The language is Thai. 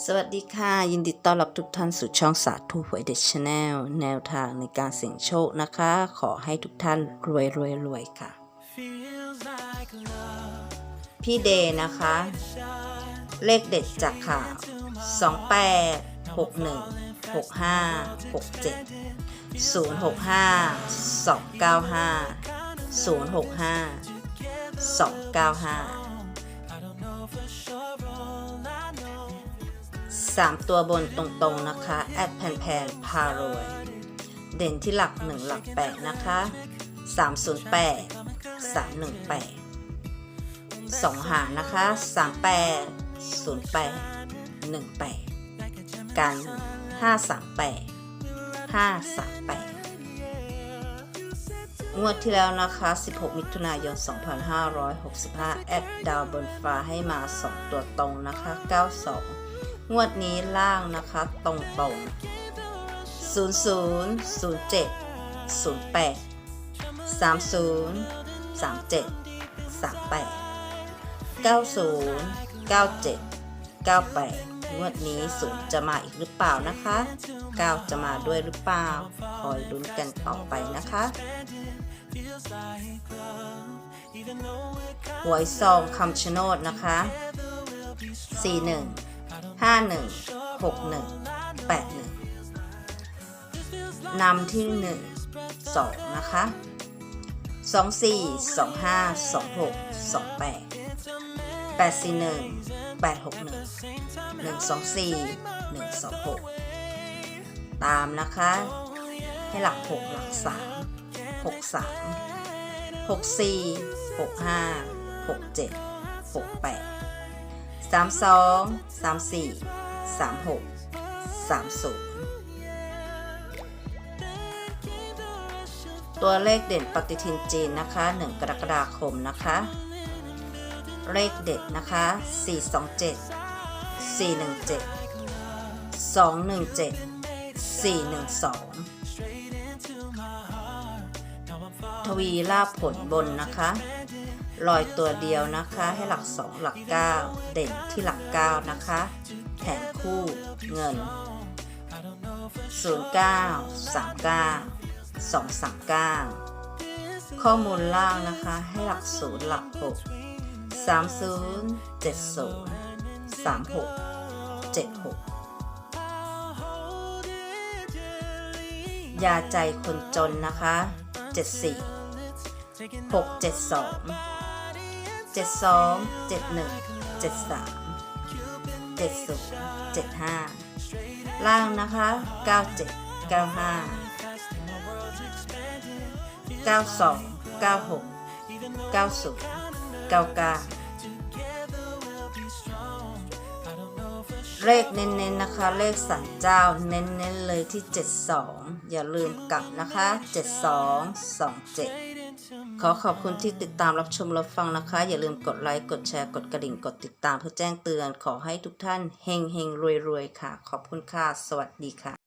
สวัสดีค่ะ ยินดีต้อนรับทุกท่านสู่ช่องสาธุหวยเด็ดชาแนลแนวทางในการเสี่ยงโชคนะคะ ขอให้ทุกท่านรวยรวยรวยค่ะ พี่เดย์นะคะ เลขเด็ดจากข่าว 28 61 65 67 065 295 065 295 สามตัวบนตรงๆนะคะ แอดแผ่นแผ่นพารวย เด่นที่หลักหนึ่งหลักแปดนะคะ 308 318สองหางนะคะ 38 08 18 กัน 538 538 งวดที่แล้วนะคะ 16 มิถุนายน 2565 แอดดาวบนฟ้าให้มา 2 ตัวตรงนะคะ 92 งวดนี้ล่างนะคะตรงตรง00 07 08 30 37 38 90 97 98 งวดนี้ศูนย์จะมาอีกหรือเปล่านะคะ 9 จะมาด้วยหรือเปล่า คอยลุ้นกันต่อไปนะคะหวยซองคำชะโนดนะคะ 41 51 61 81นำที่ 1 2 นะคะ 24 25 26 28 841 861 124 126 ตามนะคะ ให้หลัก 6 หลัก 3 63 64 65 67 68 32 34 36 30ตัวเลขเด่นปฏิทินจีนนะคะ1กรกฎาคมนะคะ เลขเด็ดนะคะ 427 417 217 412 ทวีลาผลบนนะคะ ลอยตัวเดียวนะคะให้หลัก 2 หลัก 9 เด่นที่หลัก 9 นะคะแผนคู่เงิน 09 39 239 ข้อมูลล่างนะคะให้หลัก 0 หลัก 6 30 70 36 76 ยาใจคนจนนะคะ 74 672 72 71 73 70 75 ล่างนะคะ 97 95 92 96 90 99 เลขเน้นๆนนะคะ เลขสันเจ้าเน้นๆเลยที่ 72 อย่าลืมกลับนะคะ 7227 ขอขอบคุณที่ติดตามรับชมรับฟังนะคะ อย่าลืมกดไลค์กดแชร์กดกระดิ่งกดติดตามเพื่อแจ้งเตือน ขอให้ทุกท่านเฮงเฮงรวยรวยค่ะ ขอบคุณค่ะ สวัสดีค่ะ